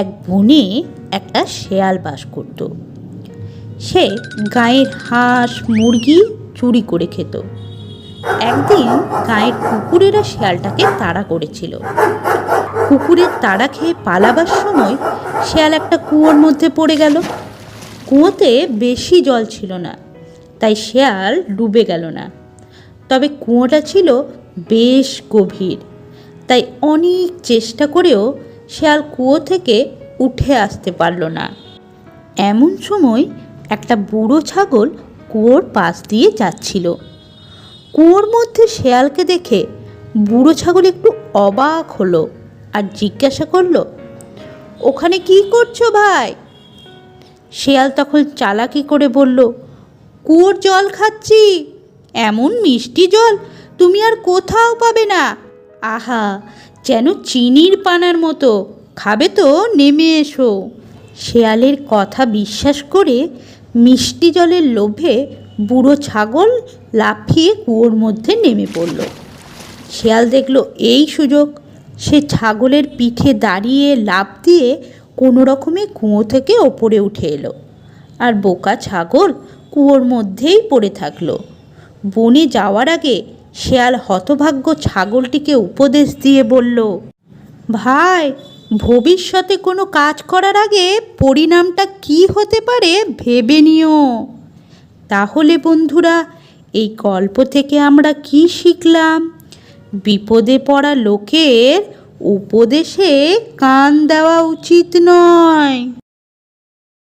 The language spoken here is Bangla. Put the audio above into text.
এক বনে একটা শেয়াল বাস করত। সে গায়ের হাঁস, মুরগি চুরি করে খেত। একদিন গায়ের কুকুরেরা শেয়ালটাকে তাড়া করেছিল। কুকুরের তাড়া খেয়ে পালাবার সময় শেয়াল একটা কুয়োর মধ্যে পড়ে গেল। কুয়োতে বেশি জল ছিল না, তাই শেয়াল ডুবে গেল না। তবে কুয়োটা ছিল বেশ গভীর, তাই অনেক চেষ্টা করেও শেয়াল কুয়ো থেকে উঠে আসতে পারল না। এমন সময় একটা বুড়ো ছাগল কুয়োর পাশ দিয়ে যাচ্ছিল। কুয়োর মধ্যে শেয়ালকে দেখে বুড়ো ছাগল একটু অবাক হলো আর জিজ্ঞাসা করল, ওখানে কি করছ ভাই? শেয়াল তখন চালাকি করে বলল, কুয়োর জল খাচ্ছি, এমন মিষ্টি জল তুমি আর কোথাও পাবে না। আহা যেন চিনির পানার মতো। খাবে তো, নেমে এসো। শেয়ালের কথা বিশ্বাস করে মিষ্টি জলের লোভে বুড়ো ছাগল লাফিয়ে কুয়োর মধ্যে নেমে পড়ল। শেয়াল দেখল এই সুযোগ। সে ছাগলের পিঠে দাঁড়িয়ে লাফ দিয়ে কোনো রকমে কুয়ো থেকে ওপরে উঠে এলো আর বোকা ছাগল কুয়োর মধ্যেই পড়ে থাকল। বনে যাওয়ার আগে শেয়াল হতভাগ্য ছাগলটিকে উপদেশ দিয়ে বলল, ভাই, ভবিষ্যতে কোনো কাজ করার আগে পরিণামটা কি হতে পারে ভেবে নিও। তাহলে বন্ধুরা, এই গল্প থেকে আমরা কি শিখলাম? বিপদে পড়া লোকের উপদেশে কান দেওয়া উচিত নয়।